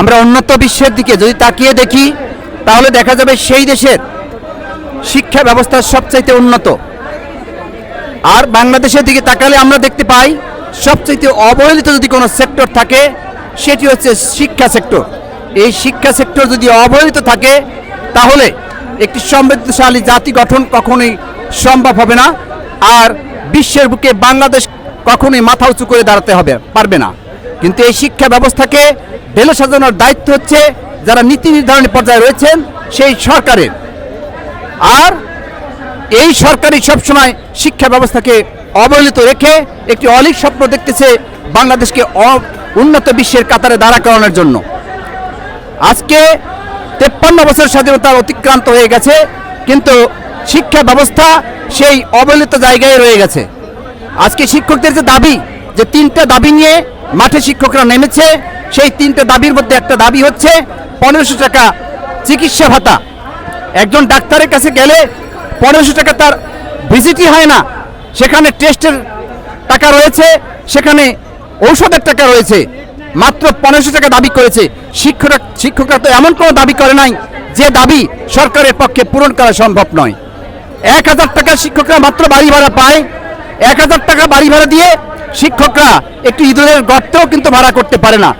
আমরা উন্নত বিশ্বের দিকে যদি তাকিয়ে দেখি, তাহলে দেখা যাবে সেই দেশের শিক্ষা ব্যবস্থা সবচাইতে উন্নত। আর বাংলাদেশের দিকে তাকালে আমরা দেখতে পাই, সবচাইতে অবহেলিত যদি কোনো সেক্টর থাকে, সেটি হচ্ছে শিক্ষা সেক্টর। এই শিক্ষা সেক্টর যদি অবহেলিত থাকে, তাহলে একটি সমৃদ্ধশালী জাতি গঠন কখনোই সম্ভব হবে না, আর বিশ্বের বুকে বাংলাদেশ কখনোই মাথা উঁচু করে দাঁড়াতে হবে, পারবে না। কিন্তু এই শিক্ষা ব্যবস্থাকে ঢেলে সাজানোর দায়িত্ব হচ্ছে যারা নীতি নির্ধারণী পর্যায়ে রয়েছেন, সেই সরকারের। আর এই সরকারই সবসময় শিক্ষা ব্যবস্থাকে অবহেলিত রেখে একটি অলিক স্বপ্ন দেখতেছে বাংলাদেশকে উন্নত বিশ্বের কাতারে দাঁড়া করানোর জন্য। আজকে তেপ্পান্ন বছর স্বাধীনতা অতিক্রান্ত হয়ে গেছে, কিন্তু শিক্ষা ব্যবস্থা সেই অবহেলিত জায়গায় রয়ে গেছে। আজকে শিক্ষকদের যে দাবি, যে তিনটা দাবি নিয়ে মাঠে শিক্ষকরা নেমেছে। সেই তিনটা দাবির মধ্যে একটা দাবি হচ্ছে, পনেরোশো টাকা চিকিৎসা ভাতা। একজন ডাক্তারের কাছে গেলে পনেরোশো টাকা তার ভিজিটই হয় না। সেখানে টেস্টের টাকা রয়েছে, সেখানে ঔষধের টাকা রয়েছে। মাত্র পনেরোশো টাকা দাবি করেছে। শিক্ষকরা শিক্ষকরা তো এমন কোনো দাবি করে নাই যে দাবি সরকারের পক্ষে পূরণ করা সম্ভব নয়। এক হাজার টাকা শিক্ষকরা মাত্র বাড়ি ভাড়া পায়। এক হাজার টাকা বাড়ি ভাড়া দিয়ে শিক্ষকরা একটি ইঁদুরের গর্তেও কিন্তু ভাড়া করতে পারে না।